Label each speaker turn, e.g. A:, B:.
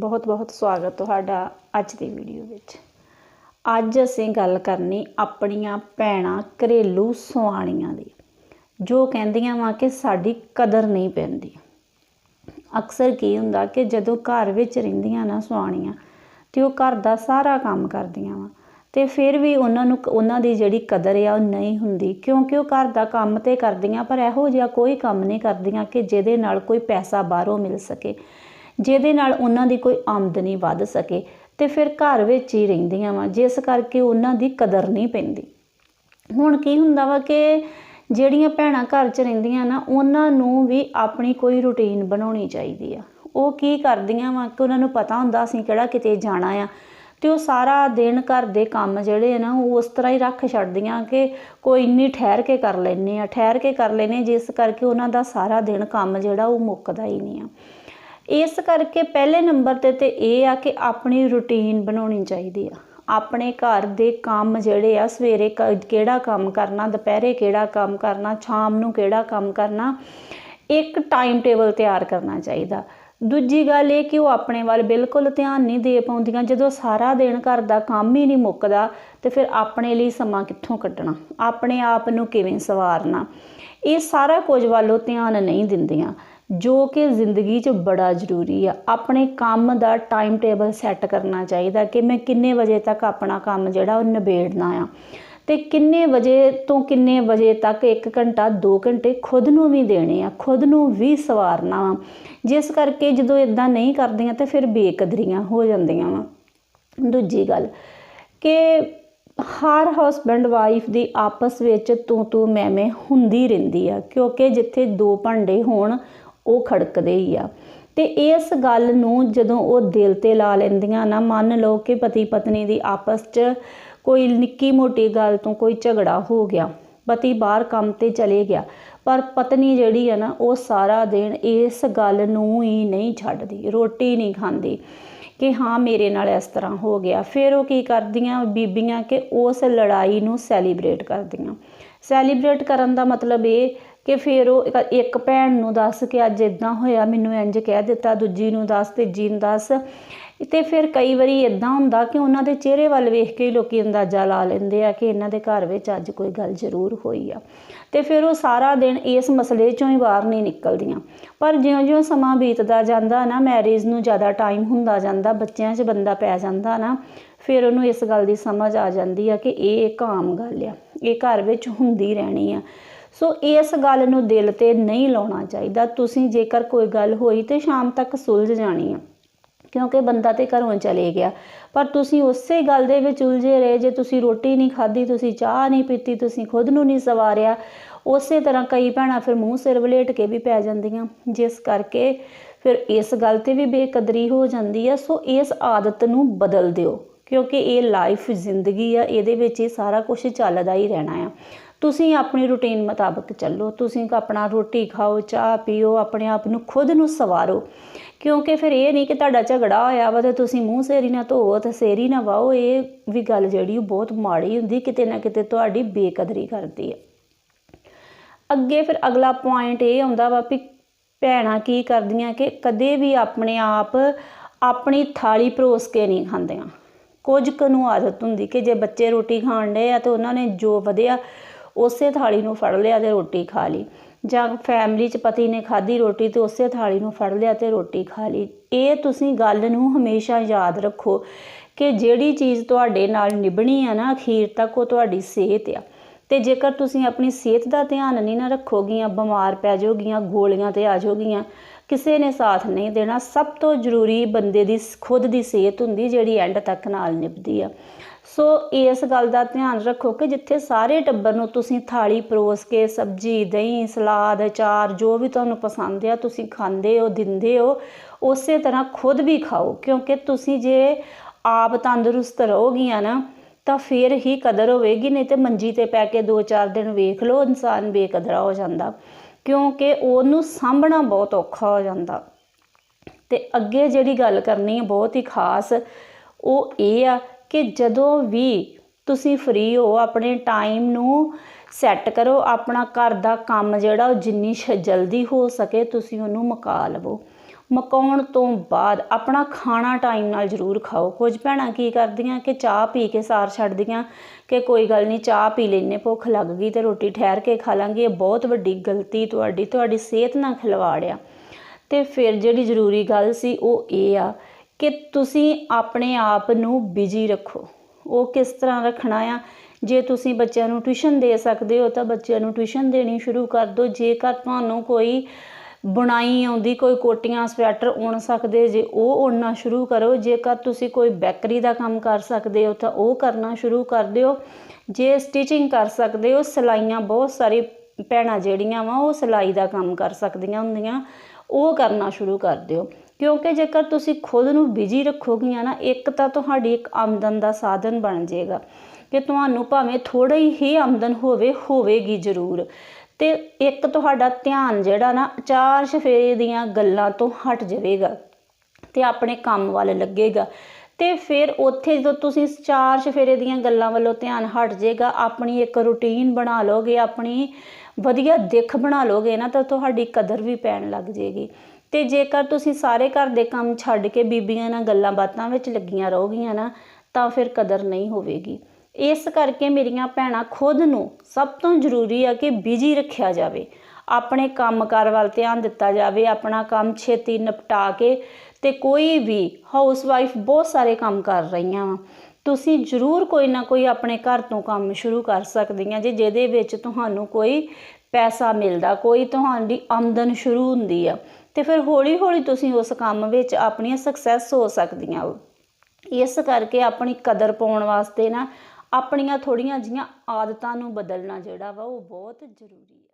A: ਬਹੁਤ ਬਹੁਤ ਸਵਾਗਤ ਤੁਹਾਡਾ ਅੱਜ ਦੀ ਵੀਡੀਓ ਵਿੱਚ। ਅੱਜ ਅਸੀਂ ਗੱਲ ਕਰਨੀ ਆਪਣੀਆਂ ਭੈਣਾਂ ਘਰੇਲੂ ਸੁਆਣੀਆਂ ਦੀ, ਜੋ ਕਹਿੰਦੀਆਂ ਵਾਂ ਕਿ ਸਾਡੀ ਕਦਰ ਨਹੀਂ ਪੈਂਦੀ। ਅਕਸਰ ਕੀ ਹੁੰਦਾ ਕਿ ਜਦੋਂ ਘਰ ਵਿੱਚ ਰਹਿੰਦੀਆਂ ਨਾ ਸੁਆਣੀਆਂ ਤੇ ਉਹ ਘਰ ਦਾ ਸਾਰਾ ਕੰਮ ਕਰਦੀਆਂ ਵਾ, ਤੇ ਫਿਰ ਵੀ ਉਹਨਾਂ ਨੂੰ ਉਹਨਾਂ ਦੀ ਜਿਹੜੀ ਕਦਰ ਆ ਉਹ ਨਹੀਂ ਹੁੰਦੀ, ਕਿਉਂਕਿ ਉਹ ਘਰ ਦਾ ਕੰਮ ਤੇ ਕਰਦੀਆਂ, ਪਰ ਇਹੋ ਜਿਹਾ ਕੋਈ ਕੰਮ ਨਹੀਂ ਕਰਦੀਆਂ ਕਿ ਜਿਹਦੇ ਨਾਲ ਕੋਈ ਪੈਸਾ ਬਾਹਰੋਂ ਮਿਲ ਸਕੇ। ਜਿਹਦੇ ਨਾਲ ਉਹਨਾਂ ਦੀ ਕੋਈ ਆਮਦਨੀ ਵੱਧ ਸਕੇ ਤੇ ਫਿਰ ਘਰ ਵਿੱਚ ਹੀ ਰਹਿੰਦੀਆਂ ਵਾ, ਜਿਸ ਕਰਕੇ ਉਹਨਾਂ ਦੀ ਕਦਰ ਨਹੀਂ ਪੈਂਦੀ। ਹੁਣ ਕੀ ਹੁੰਦਾ ਵਾ ਕਿ ਜਿਹੜੀਆਂ ਭੈਣਾਂ ਘਰ 'ਚ ਰਹਿੰਦੀਆਂ ਨਾ, ਉਹਨਾਂ ਨੂੰ ਵੀ ਆਪਣੀ ਕੋਈ ਰੁਟੀਨ ਬਣਾਉਣੀ ਚਾਹੀਦੀ ਆ। ਉਹ ਕੀ ਕਰਦੀਆਂ ਵਾ ਕਿ ਉਹਨਾਂ ਨੂੰ ਪਤਾ ਹੁੰਦਾ ਅਸੀਂ ਕਿਹੜਾ ਕਿਤੇ ਜਾਣਾ ਆ ਤੇ ਉਹ ਸਾਰਾ ਦਿਨ ਘਰ ਦੇ ਕੰਮ ਜਿਹੜੇ ਆ ਨਾ, ਉਹ ਉਸ ਤਰ੍ਹਾਂ ਹੀ ਰੱਖ ਛੱਡਦੀਆਂ ਕਿ ਕੋਈ ਇੰਨੀ ਠਹਿਰ ਕੇ ਕਰ ਲੈਨੇ ਆ, ਠਹਿਰ ਕੇ ਕਰ ਲੈਨੇ ਜਿਸ ਕਰਕੇ ਉਹਨਾਂ ਦਾ ਸਾਰਾ ਦਿਨ ਕੰਮ ਜਿਹੜਾ ਉਹ ਮੁੱਕਦਾ ਹੀ ਨਹੀਂ ਆ। ਇਸ ਕਰਕੇ ਪਹਿਲੇ ਨੰਬਰ ਤੇ ਤੇ ਇਹ ਆ ਕਿ ਆਪਣੀ ਰੁਟੀਨ ਬਣਾਉਣੀ ਚਾਹੀਦੀ ਆ। ਆਪਣੇ ਘਰ ਦੇ ਕੰਮ ਜਿਹੜੇ ਆ, ਸਵੇਰੇ ਕਿਹੜਾ ਕੰਮ ਕਰਨਾ, ਦੁਪਹਿਰੇ ਕਿਹੜਾ ਕੰਮ ਕਰਨਾ, ਸ਼ਾਮ ਨੂੰ ਕਿਹੜਾ ਕੰਮ ਕਰਨਾ, ਇੱਕ ਟਾਈਮ ਟੇਬਲ ਤਿਆਰ ਕਰਨਾ ਚਾਹੀਦਾ। ਦੂਜੀ ਗੱਲ ਇਹ ਕਿ ਉਹ ਆਪਣੇ ਵੱਲ ਬਿਲਕੁਲ ਧਿਆਨ ਨਹੀਂ ਦੇ ਪਾਉਂਦੀਆਂ। ਜਦੋਂ ਸਾਰਾ ਦਿਨ ਘਰ ਦਾ ਕੰਮ ਹੀ ਨਹੀਂ ਮੁੱਕਦਾ, ਤੇ ਫਿਰ ਆਪਣੇ ਲਈ ਸਮਾਂ ਕਿੱਥੋਂ ਕੱਢਣਾ? ਆਪਣੇ ਆਪ ਨੂੰ ਕਿਵੇਂ ਸਵਾਰਨਾ? ਇਹ ਸਾਰਾ ਕੁਝ ਵੱਲੋਂ ਧਿਆਨ ਨਹੀਂ ਦਿੰਦੀਆਂ। ਜੋ ਕਿ ਜ਼ਿੰਦਗੀ 'ਚ ਬੜਾ ਜ਼ਰੂਰੀ ਆ। ਆਪਣੇ ਕੰਮ ਦਾ ਟਾਈਮ ਟੇਬਲ ਸੈੱਟ ਕਰਨਾ ਚਾਹੀਦਾ ਕਿ ਮੈਂ ਕਿੰਨੇ ਵਜੇ ਤੱਕ ਆਪਣਾ ਕੰਮ ਜਿਹੜਾ ਉਹ ਨਿਬੇੜਨਾ ਆ। ਤੇ ਕਿੰਨੇ ਵਜੇ ਤੋਂ ਕਿੰਨੇ ਵਜੇ ਤੱਕ 1 ਘੰਟਾ 2 ਘੰਟੇ ਖੁਦ ਨੂੰ ਵੀ ਦੇਣੇ ਆ, ਖੁਦ ਨੂੰ ਵੀ ਸਵਾਰਨਾ ਵਾ। ਜਿਸ ਕਰਕੇ ਜਦੋਂ ਇਦਾਂ ਨਹੀਂ ਕਰਦੀਆਂ ਤੇ ਫਿਰ ਬੇਕਦਰੀਆਂ ਹੋ ਜਾਂਦੀਆਂ ਵਾ। ਦੂਜੀ ਗੱਲ ਕਿ ਹਰ ਹਸਬੰਡ ਵਾਈਫ ਦੀ ਆਪਸ ਵਿੱਚ ਤੂੰ ਤੂੰ ਮੈਂ ਮੈਂ ਹੁੰਦੀ ਰਹਿੰਦੀ ਆ, ਕਿਉਂਕਿ ਜਿੱਥੇ ਦੋ ਭਾਂਡੇ ਹੋਣ ਉਹ ਖੜਕਦੇ ਹੀ ਆ। ਤੇ ਇਸ ਗੱਲ ਨੂੰ ਜਦੋਂ ਉਹ ਦਿਲ ਤੇ ਲਾ ਲੈਂਦੀਆਂ ਨਾ, ਮੰਨ ਲਓ ਕਿ ਪਤੀ ਪਤਨੀ ਦੀ ਆਪਸ 'ਚ ਕੋਈ ਨਿੱਕੀ ਮੋਟੀ ਗੱਲ ਤੋਂ ਕੋਈ ਝਗੜਾ ਹੋ ਗਿਆ, ਪਤੀ ਬਾਹਰ ਕੰਮ ਤੇ ਚਲੇ ਗਿਆ, ਪਰ ਪਤਨੀ ਜਿਹੜੀ ਆ ਨਾ, ਉਹ ਸਾਰਾ ਦਿਨ ਇਸ ਗੱਲ ਨੂੰ ਹੀ ਨਹੀਂ ਛੱਡਦੀ, ਰੋਟੀ ਨਹੀਂ ਖਾਂਦੀ ਕਿ ਹਾਂ, ਮੇਰੇ ਨਾਲ ਇਸ ਤਰ੍ਹਾਂ ਹੋ ਗਿਆ। ਫਿਰ ਉਹ ਕੀ ਕਰਦੀਆਂ ਬੀਬੀਆਂ ਕਿ ਉਸ ਲੜਾਈ ਨੂੰ ਸੈਲੀਬ੍ਰੇਟ ਕਰਦੀਆਂ। ਸੈਲੀਬ੍ਰੇਟ ਕਰਨ ਦਾ ਮਤਲਬ ਇਹ ਕਿ ਫਿਰ ਉਹ ਇੱਕ ਭੈਣ ਨੂੰ ਦੱਸ ਕਿ ਅੱਜ ਇਦਾਂ ਹੋਇਆ, ਮੈਨੂੰ ਇੰਜ ਕਹਿ ਦਿੱਤਾ, ਦੂਜੀ ਨੂੰ ਦੱਸ, ਤੀਜੀ ਨੂੰ ਦੱਸ। ਤੇ ਫਿਰ ਕਈ ਵਾਰੀ ਇਦਾਂ ਹੁੰਦਾ ਕਿ ਉਹਨਾਂ ਦੇ ਚਿਹਰੇ ਵੱਲ ਵੇਖ ਕੇ ਹੀ ਲੋਕੀ ਅੰਦਾਜ਼ਾ ਲਾ ਲੈਂਦੇ ਆ ਕਿ ਇਹਨਾਂ ਦੇ ਘਰ ਵਿੱਚ ਅੱਜ ਕੋਈ ਗੱਲ ਜ਼ਰੂਰ ਹੋਈ ਆ। ਤੇ ਫਿਰ ਉਹ ਸਾਰਾ ਦਿਨ ਇਸ ਮਸਲੇ ਚੋਂ ਹੀ ਬਾਹਰ ਨਹੀਂ ਨਿਕਲਦੀਆਂ। ਪਰ ਜਿਉਂ-ਜਿਉਂ ਸਮਾਂ ਬੀਤਦਾ ਜਾਂਦਾ ਨਾ ਮੈਰਿਜ ਨੂੰ ਜ਼ਿਆਦਾ ਟਾਈਮ ਹੁੰਦਾ ਜਾਂਦਾ, ਬੱਚਿਆਂ 'ਚ ਬੰਦਾ ਪੈ ਜਾਂਦਾ ਨਾ, ਫਿਰ ਉਹਨੂੰ ਇਸ ਗੱਲ ਦੀ ਸਮਝ ਆ ਜਾਂਦੀ ਆ ਕਿ ਇਹ ਇੱਕ ਆਮ ਗੱਲ ਆ। ਇਹ ਘਰ ਵਿੱਚ ਹੁੰਦੀ ਰਹਿਣੀ ਆ। ਸੋ ਇਸ ਗੱਲ ਨੂੰ ਦਿਲ ਤੇ ਨਹੀਂ ਲਾਉਣਾ ਚਾਹੀਦਾ। ਤੁਸੀਂ ਜੇਕਰ ਕੋਈ ਗੱਲ ਹੋਈ ਤੇ ਸ਼ਾਮ ਤੱਕ ਸੁਲਝ ਜਾਣੀ ਆ, ਕਿਉਂਕਿ ਬੰਦਾ ਤੇ ਘਰੋਂ ਚਲੇ ਗਿਆ। ਪਰ ਤੁਸੀਂ ਉਸੇ ਗੱਲ ਦੇ ਵਿੱਚ ਉਲਝੇ ਰਹੇ, ਜੇ ਤੁਸੀਂ ਰੋਟੀ ਨਹੀਂ ਖਾਧੀ, ਤੁਸੀਂ ਚਾਹ ਨਹੀਂ ਪੀਤੀ, ਤੁਸੀਂ ਖੁਦ ਨੂੰ ਨਹੀਂ ਸਵਾਰਿਆ, ਉਸੇ ਤਰ੍ਹਾਂ ਕਈ ਭੈਣਾਂ ਫਿਰ ਮੂੰਹ ਸਿਰ ਵਲੇਟ ਕੇ ਵੀ ਪੈ ਜਾਂਦੀਆਂ। ਜਿਸ ਕਰਕੇ ਫਿਰ ਇਸ ਗੱਲ ਤੇ ਵੀ ਬੇਕਦਰੀ ਹੋ ਜਾਂਦੀ ਹੈ ਸੋ ਇਸ ਆਦਤ ਨੂੰ ਬਦਲ ਦਿਓ, ਕਿਉਂਕਿ ਇਹ ਲਾਈਫ ਜ਼ਿੰਦਗੀ ਆ, ਇਹਦੇ ਵਿੱਚ ਇਹ ਸਾਰਾ ਕੁਝ ਚੱਲਦਾ ਹੀ ਰਹਿਣਾ ਆ। ਤੁਸੀਂ ਆਪਣੀ ਰੁਟੀਨ ਮੁਤਾਬਕ ਚੱਲੋ, ਤੁਸੀਂ ਆਪਣਾ ਰੋਟੀ ਖਾਓ, ਚਾਹ ਪੀਓ, ਆਪਣੇ ਆਪ ਨੂੰ ਖੁਦ ਨੂੰ ਸਵਾਰੋ। ਕਿਉਂਕਿ ਫਿਰ ਇਹ ਨਹੀਂ ਕਿ ਤੁਹਾਡਾ ਝਗੜਾ ਹੋਇਆ ਵਾ ਤੇ ਤੁਸੀਂ ਮੂੰਹ ਸੇਰੀ ਨਾ ਧੋਵੋ ਤੇ ਸੇਰੀ ਨਾ ਵਾਓ, ਇਹ ਵੀ ਗੱਲ ਜਿਹੜੀ ਉਹ ਬਹੁਤ ਮਾੜੀ ਹੁੰਦੀ, ਕਿਤੇ ਨਾ ਕਿਤੇ ਤੁਹਾਡੀ ਬੇਕਦਰੀ ਕਰਦੀ ਹੈ ਅੱਗੇ ਫਿਰ ਅਗਲਾ ਪੁਆਇੰਟ ਇਹ ਆਉਂਦਾ ਵਾ ਵੀ ਭੈਣਾਂ ਕੀ ਕਰਦੀਆਂ ਕਿ ਕਦੇ ਵੀ ਆਪਣੇ ਆਪ ਆਪਣੀ ਥਾਲੀ ਪਰੋਸ ਕੇ ਨਹੀਂ ਖਾਂਦੀਆਂ। ਕੁਝ ਕੁ ਨੂੰ ਆਦਤ ਹੁੰਦੀ ਕਿ ਜੇ ਬੱਚੇ ਰੋਟੀ ਖਾਣ ਡੇ ਆ ਤੇ ਉਹਨਾਂ ਨੇ ਜੋ ਵਧਿਆ ਉਸੇ ਥਾਲੀ ਨੂੰ ਫੜ ਲਿਆ ਤੇ ਰੋਟੀ ਖਾ ਲਈ। ਜਾਂ ਫੈਮਿਲੀ 'ਚ ਪਤੀ ਨੇ ਖਾਧੀ ਰੋਟੀ ਤੇ ਉਸੇ ਥਾਲੀ ਨੂੰ ਫੜ ਲਿਆ ਤੇ ਰੋਟੀ ਖਾ ਲਈ। ਇਹ ਤੁਸੀਂ ਗੱਲ ਨੂੰ ਹਮੇਸ਼ਾ ਯਾਦ ਰੱਖੋ ਕਿ ਜਿਹੜੀ ਚੀਜ਼ ਤੁਹਾਡੇ ਨਾਲ ਨਿਭਣੀ ਆ ਨਾ, ਅਖੀਰ ਤੱਕ ਉਹ ਤੁਹਾਡੀ ਸਿਹਤ ਆ। ਤੇ ਜੇਕਰ ਤੁਸੀਂ ਆਪਣੀ ਸਿਹਤ ਦਾ ਧਿਆਨ ਨਹੀਂ ਨਾ ਰੱਖੋਗੀਆਂ, ਬਿਮਾਰ ਪੈ ਜਾਓਗੀਆਂ, ਗੋਲੀਆਂ ਤੇ ਆ ਜਾਓਗੀਆਂ, ਕਿਸੇ ਨੇ ਸਾਥ ਨਹੀਂ ਦੇਣਾ, ਸਭ ਤੋਂ ਜ਼ਰੂਰੀ ਬੰਦੇ ਦੀ, ਖੁਦ ਦੀ ਸਿਹਤ ਹੁੰਦੀ ਜਿਹੜੀ ਐਂਡ ਤੱਕ ਨਾਲ ਨਿਭਦੀ ਆ। ਸੋ ਇਸ ਗੱਲ ਦਾ ਧਿਆਨ ਰੱਖੋ ਕਿ ਜਿੱਥੇ ਸਾਰੇ ਟੱਬਰ ਨੂੰ ਤੁਸੀਂ ਥਾਲੀ ਪਰੋਸ ਕੇ ਸਬਜ਼ੀ, ਦਹੀਂ, ਸਲਾਦ, ਅਚਾਰ ਜੋ ਵੀ ਤੁਹਾਨੂੰ ਪਸੰਦ ਆ ਤੁਸੀਂ ਖਾਂਦੇ ਹੋ, ਦਿੰਦੇ ਹੋ, ਉਸੇ ਤਰ੍ਹਾਂ ਖੁਦ ਵੀ ਖਾਓ। ਕਿਉਂਕਿ ਤੁਸੀਂ ਜੇ ਆਪ ਤੰਦਰੁਸਤ ਰਹੋਗੀਆਂ ਨਾ, ਤਾਂ ਫਿਰ ਹੀ ਕਦਰ ਹੋਵੇਗੀ, ਨਹੀਂ ਤੇ ਮੰਜੀ ਤੇ ਪੈ ਕੇ 2-4 ਦਿਨ ਵੇਖ ਲਓ, ਇਨਸਾਨ ਬੇਕਦਰਾ ਹੋ ਜਾਂਦਾ। ਕਿਉਂਕਿ ਉਹਨੂੰ ਸਾਂਭਣਾ ਬਹੁਤ ਔਖਾ ਹੋ ਜਾਂਦਾ। ਤੇ ਅੱਗੇ ਜਿਹੜੀ ਗੱਲ ਕਰਨੀ ਹੈ ਬਹੁਤ ਹੀ ਖਾਸ, ਉਹ ਇਹ ਆ ਕਿ ਜਦੋਂ ਵੀ ਤੁਸੀਂ ਫ੍ਰੀ ਹੋ, ਆਪਣੇ ਟਾਈਮ ਨੂੰ ਸੈੱਟ ਕਰੋ, ਆਪਣਾ ਘਰ ਦਾ ਕੰਮ ਜਿਹੜਾ ਉਹ ਜਿੰਨੀ ਜਲਦੀ ਹੋ ਸਕੇ, ਤੁਸੀਂ ਉਹਨੂੰ ਮੁਕਾ ਲਵੋ। ਮਕਾਉਣ ਤੋਂ ਬਾਅਦ ਆਪਣਾ ਖਾਣਾ ਟਾਈਮ ਨਾਲ ਜ਼ਰੂਰ ਖਾਓ। ਕੁਝ ਭੈਣਾਂ ਕੀ ਕਰਦੀਆਂ ਕਿ ਚਾਹ ਪੀ ਕੇ ਸਾਰ ਛੱਡਦੀਆਂ ਕਿ ਕੋਈ ਗੱਲ ਨਹੀਂ ਚਾਹ ਪੀ ਲੈਨੇ ਭੁੱਖ ਲੱਗ ਗਈ ਤੇ ਰੋਟੀ ਠਹਿਰ ਕੇ ਖਾ ਲਾਂਗੇ। ਇਹ ਬਹੁਤ ਵੱਡੀ ਗਲਤੀ ਤੁਹਾਡੀ ਤੁਹਾਡੀ ਸਿਹਤ ਨਾਲ ਖਿਲਵਾੜ ਆ। ਤੇ ਫਿਰ ਜਿਹੜੀ ਜ਼ਰੂਰੀ ਗੱਲ ਸੀ ਉਹ ਇਹ ਆ ਕਿ ਤੁਸੀਂ ਆਪਣੇ ਆਪ ਨੂੰ ਬਿਜ਼ੀ ਰੱਖੋ। ਉਹ ਕਿਸ ਤਰ੍ਹਾਂ ਰੱਖਣਾ ਆ? ਜੇ ਤੁਸੀਂ ਬੱਚਿਆਂ ਨੂੰ ਟਿਊਸ਼ਨ ਦੇ ਸਕਦੇ ਹੋ, ਤਾਂ ਬੱਚਿਆਂ ਨੂੰ ਟਿਊਸ਼ਨ ਦੇਣੀ ਸ਼ੁਰੂ ਕਰ ਦਿਓ। ਜੇਕਰ ਤੁਹਾਨੂੰ ਕੋਈ ਬੁਣਾਈ ਆਉਂਦੀ, ਕੋਈ ਕੋਟੀਆਂ, ਸਵੈਟਰ ਉਣ ਸਕਦੇ, ਜੇ ਉਹ ਉਣਨਾ ਸ਼ੁਰੂ ਕਰੋ, ਜੇਕਰ ਤੁਸੀਂ ਕੋਈ ਬੈਕਰੀ ਦਾ ਕੰਮ ਕਰ ਸਕਦੇ ਹੋ, ਤਾਂ ਉਹ ਕਰਨਾ ਸ਼ੁਰੂ ਕਰ ਦਿਓ। ਜੇ ਸਟਿਚਿੰਗ ਕਰ ਸਕਦੇ ਹੋ, ਸਿਲਾਈਆਂ, ਬਹੁਤ ਸਾਰੀ ਭੈਣਾਂ ਜਿਹੜੀਆਂ ਵਾ, ਉਹ ਸਿਲਾਈ ਦਾ ਕੰਮ ਕਰ ਸਕਦੀਆਂ ਹੁੰਦੀਆਂ। ਉਹ ਕਰਨਾ ਸ਼ੁਰੂ ਕਰ ਦਿਓ। ਕਿਉਂਕਿ ਜੇਕਰ ਤੁਸੀਂ ਖੁਦ ਨੂੰ ਬਿਜ਼ੀ ਰੱਖੋਗੀਆਂ ਨਾ, ਇੱਕ ਤਾਂ ਤੁਹਾਡੀ ਇੱਕ ਆਮਦਨ ਦਾ ਸਾਧਨ ਬਣ ਜਾਏਗਾ ਕਿ ਤੁਹਾਨੂੰ ਭਾਵੇਂ ਥੋੜੀ ਹੀ ਆਮਦਨ ਹੋਵੇ, ਹੋਵੇਗੀ ਜ਼ਰੂਰ। ਤੇ ਇੱਕ ਤੁਹਾਡਾ ਧਿਆਨ ਜਿਹੜਾ ਨਾ, ਚਾਰ ਚਫੇਰੇ ਦੀਆਂ ਗੱਲਾਂ ਤੋਂ ਹਟ ਜਾਵੇਗਾ ਤੇ ਆਪਣੇ ਕੰਮ ਵੱਲ ਲੱਗੇਗਾ। ਤੇ ਫਿਰ ਉੱਥੇ ਜਦੋਂ ਤੁਸੀਂ ਚਾਰ ਚਫੇਰੇ ਦੀਆਂ ਗੱਲਾਂ ਵੱਲੋਂ ਧਿਆਨ ਹਟ ਜਾਏਗਾ ਆਪਣੀ ਇੱਕ ਰੁਟੀਨ ਬਣਾ ਲਓਗੇ, ਆਪਣੀ ਵਧੀਆ ਦਿੱਖ ਬਣਾ ਲਓਗੇ ਨਾ, ਤਾਂ ਤੁਹਾਡੀ ਕਦਰ ਵੀ ਪੈਣ ਲੱਗ ਜੇਗੀ। ਤੇ ਜੇਕਰ ਤੁਸੀਂ ਸਾਰੇ ਘਰ ਦੇ ਕੰਮ ਛੱਡ ਕੇ ਬੀਬੀਆਂ ਨਾਲ ਗੱਲਾਂ ਬਾਤਾਂ ਵਿੱਚ ਲੱਗੀਆਂ ਰਹੋਗੀਆਂ ਨਾ, ਤਾਂ ਫਿਰ ਕਦਰ ਨਹੀਂ ਹੋਵੇਗੀ। ਇਸ ਕਰਕੇ ਮੇਰੀਆਂ ਭੈਣਾਂ ਖੁਦ ਨੂੰ ਸਭ ਤੋਂ ਜ਼ਰੂਰੀ ਆ ਕਿ ਬਿਜ਼ੀ ਰੱਖਿਆ ਜਾਵੇ। ਆਪਣੇ ਕੰਮਕਾਰ ਵੱਲ ਧਿਆਨ ਦਿੱਤਾ ਜਾਵੇ, ਆਪਣਾ ਕੰਮ ਛੇਤੀ ਨਿਪਟਾ ਕੇ ਤੇ ਕੋਈ ਵੀ ਹਾਊਸ ਵਾਈਫ ਬਹੁਤ ਸਾਰੇ ਕੰਮ ਕਰ ਰਹੀਆਂ ਵਾ। ਤੁਸੀਂ ਜ਼ਰੂਰ ਕੋਈ ਨਾ ਕੋਈ ਆਪਣੇ ਘਰ ਤੋਂ ਕੰਮ ਸ਼ੁਰੂ ਕਰ ਸਕਦੀਆਂ ਜੇ ਜਿਹਦੇ ਵਿੱਚ ਤੁਹਾਨੂੰ ਕੋਈ ਪੈਸਾ ਮਿਲਦਾ, ਕੋਈ ਤੁਹਾਡੀ ਆਮਦਨ ਸ਼ੁਰੂ ਹੁੰਦੀ ਆ, ਤੇ ਫਿਰ ਹੌਲੀ ਹੌਲੀ ਤੁਸੀਂ ਉਸ ਕੰਮ ਵਿੱਚ ਆਪਣੀਆਂ ਸਕਸੈਸ ਹੋ ਸਕਦੀਆਂ ਹੋ ਇਸ ਕਰਕੇ ਆਪਣੀ ਕਦਰ ਪਾਉਣ ਵਾਸਤੇ ਨਾ, ਆਪਣੀਆਂ ਥੋੜੀਆਂ ਜੀਆਂ ਆਦਤਾਂ ਨੂੰ ਬਦਲਣਾ ਜਿਹੜਾ ਵਾ, ਉਹ ਬਹੁਤ ਜ਼ਰੂਰੀ ਹੈ